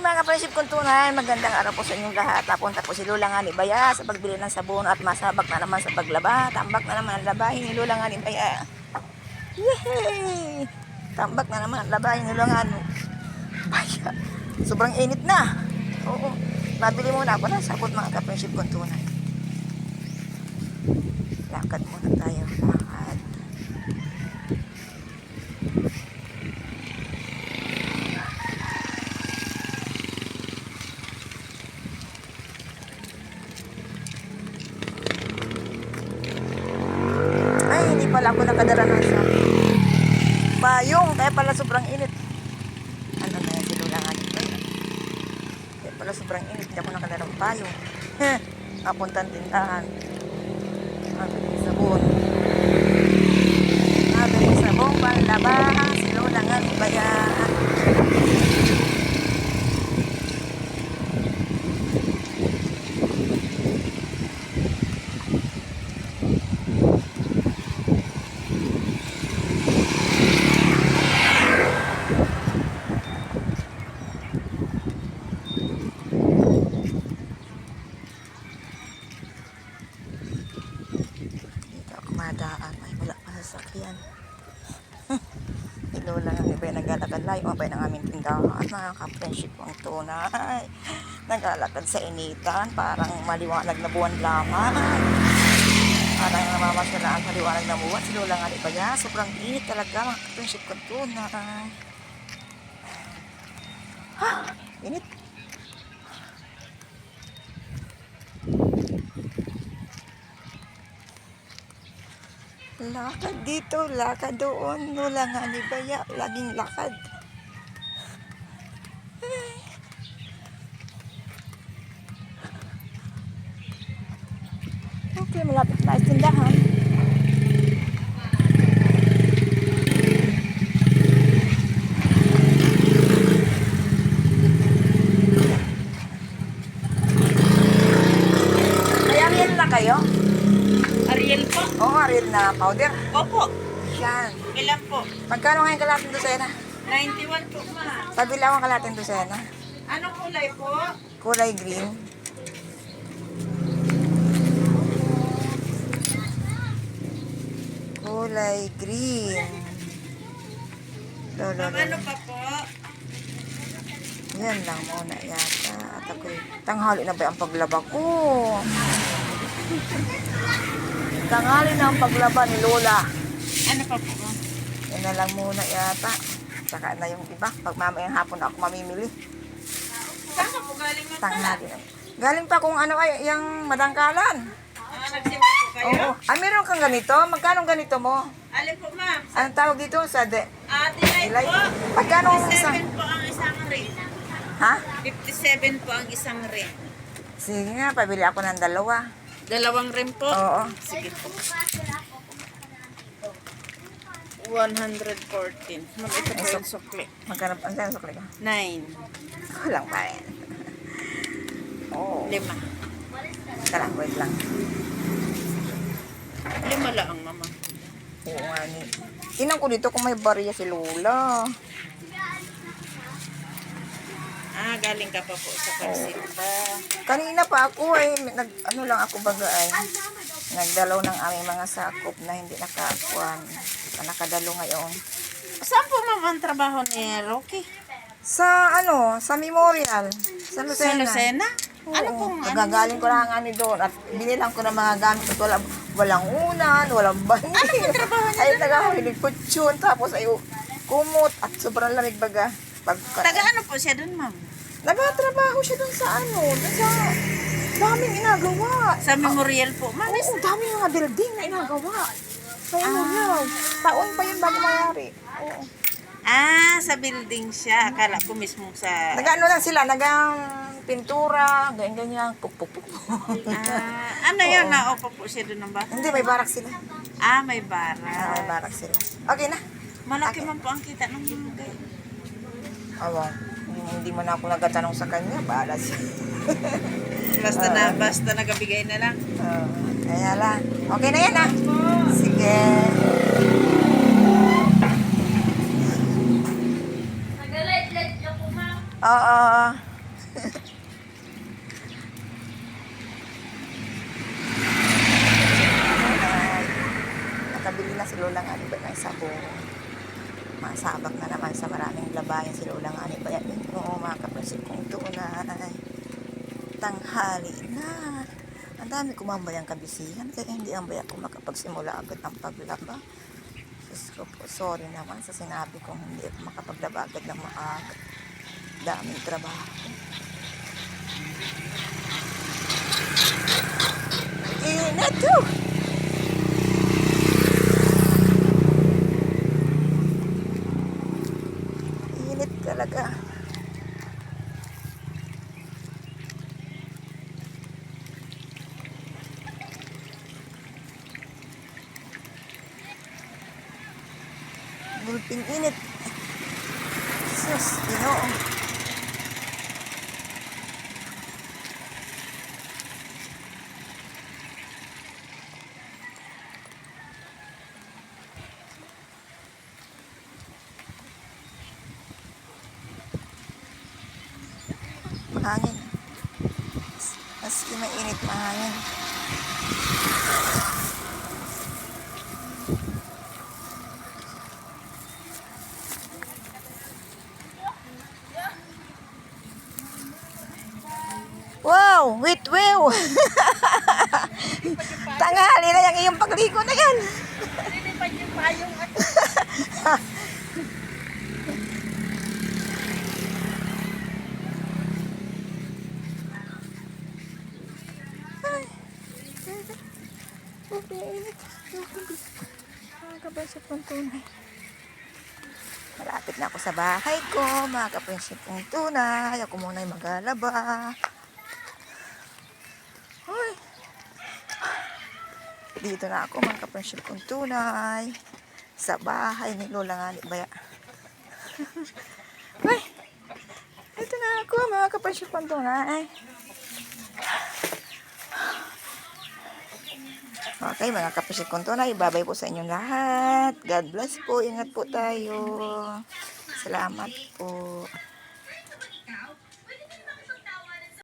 mga friendship kong tunay, magandang araw po sa inyong lahat. Napunta po si Lola nga ni Baya sa pagbili ng sabon at masabak na naman sa paglaba. Tambak na naman ang labahin ni Lola nga ni Baya. Yehey! Tambak na naman ang labahin ni Lola nga ni Baya. Sobrang init na. Oo. Mabili muna ako ng sabon mga ka-friendship kong tunay. Lakad muna tayo. Pala ako nakadala ng sa payong. Kaya pala sobrang init. Ano na yan, sinulangan ko yun. Kaya pala sobrang init. Hindi ako nakadala ng payong. Heh, napuntang tindahan. Mabili sabon. Mabili sabon, panlabahan. Sinulangan, bayaan. Dito ako madaan. Ay, wala pa sasakyan. Ilo lang ang iba yung naglalakad layo. Mabay ng aming tindahan. Mga ka-friendship ang tunay. Naglalakad sa initan. Parang maliwanag na buwan lamang. Parang namamasya na ang maliwanag na buwan. Si Lola nga ba yan? Sobrang init talaga mga ka-friendship ang tunay. Ha? Init. Lakad dito, lakad doon. Wala nga ni Baya, laging lakad. Ay. Okay, malapit na ang tindahan. May Ariel na kayo? Ariel po? Oo, Ariel na powder. Opo. Yan. Ilan po? Magkano ngayon kalating dosena? 91 po ma. Pabila akong kalating dosena. Anong kulay po? Kulay green. Kulay green. Lolo, Ma'am, ano lolo. pa po? Yan lang muna yata. At ako'y tanghali na ba ang paglaba ko? Tanghali na ang paglaba ni Lola. Ano pa po? Yan na lang muna yata. Saka na yung iba. Pag mamayang hapon ako mamimili. Saan ka po galing mo? Tanghali na. Galing pa kung ano ay yung madangkalan. Ah, nagsimba po kayo? Oo. Ah, meron kang ganito? Magkano ganito mo? Alin po ma'am? Anong tawag dito? Sa de... Ah, delay po. Magkano ang isang... 57 po ang isang ring. Ha? 57 po ang isang ring. Sige nga, pabili ako ng dalawa. Dalawang ring po? Oo. Sige po. 114. Ma'am, ito po yung sukli. Magkano ang saan sukli ka? 9. Walang pa rin. Oo. Lima. Tara, wait lang. Lima lang, mama. Oo nga ni. Tinan ko dito kung may barya si Lola. Ah, galing ka pa po sa Pagsimba. Kanina pa ako eh, nag, ano lang ako baga ay, nagdalaw ng aming mga sakop na hindi nakakuan. Na nakadalo ngayon. Saan po ma'am ang trabaho ni Rocky? Sa ano, sa memorial. Sa Sa Lucena. Lucena? Ano Oo. pong ano? Nagagaling ko lang nga ni doon at binilang ko ng mga gamit at walang, walang unan, walang banig. Ano pong trabaho niya Ay, nagahilig ko tune. Tapos ay kumot at sobrang lamig baga. Pag, Taga ano po siya dun ma'am? Nagatrabaho siya doon sa ano, doon sa daming inagawa. Sa memorial po ma'am? Oo, daming mga building na inagawa. Sa memorial. Taon pa yun bago mayari. Oo. Ah, sa building siya. Akala ko mismo sa... Nag-ano lang sila, nagang pintura, ganyan-ganyan, puk-puk-puk. Ah, ano yun? Naupo po siya dun ng bata? Hindi, may barak sila. Ah, may Ah, may bara. barak sila. Okay na. Malaki man po ang kita ng mga. Awan. Hindi mo na ako nagtatanong sa kanya, bahala siya. Basta na, basta nagabigay na lang. Ah, kaya lang. Okay na yan ah. Sige. Oo. Ay, nakabili na si Lola nga ba ng sabong. Masabak na naman sa maraming labayan si Lola nga ba yan mo, mga kapresip kong tunay. Tanghali na. Ang dami kumambayang kabisihan, kaya hindi ang bayak ko makapagsimula agad ng paglaba. Ko po, sorry naman sa sinabi kong hindi ako makapaglaba agad ng maaga. Daming trabaho. Init to! Init talaga. Gulping init. Sus, ginoo. Mahangin. Maski mainit, mahangin. Wow! Tanghali na yung iyong pagligo na yan. Nilipad yung payong at Mga kong tunay. Malapit na ako sa bahay ko, mga kaprinsip kong tunay. Ako muna ay maglalaba. Dito na ako, mga kaprinsip kong tunay. Sa bahay ni Lola nga ni Baya. Hoy. Ito na ako, mga kaprinsip kong tunay. Okay, mga kapisip kong tunay, babay po sa inyong lahat. God bless po, ingat po tayo. Salamat po.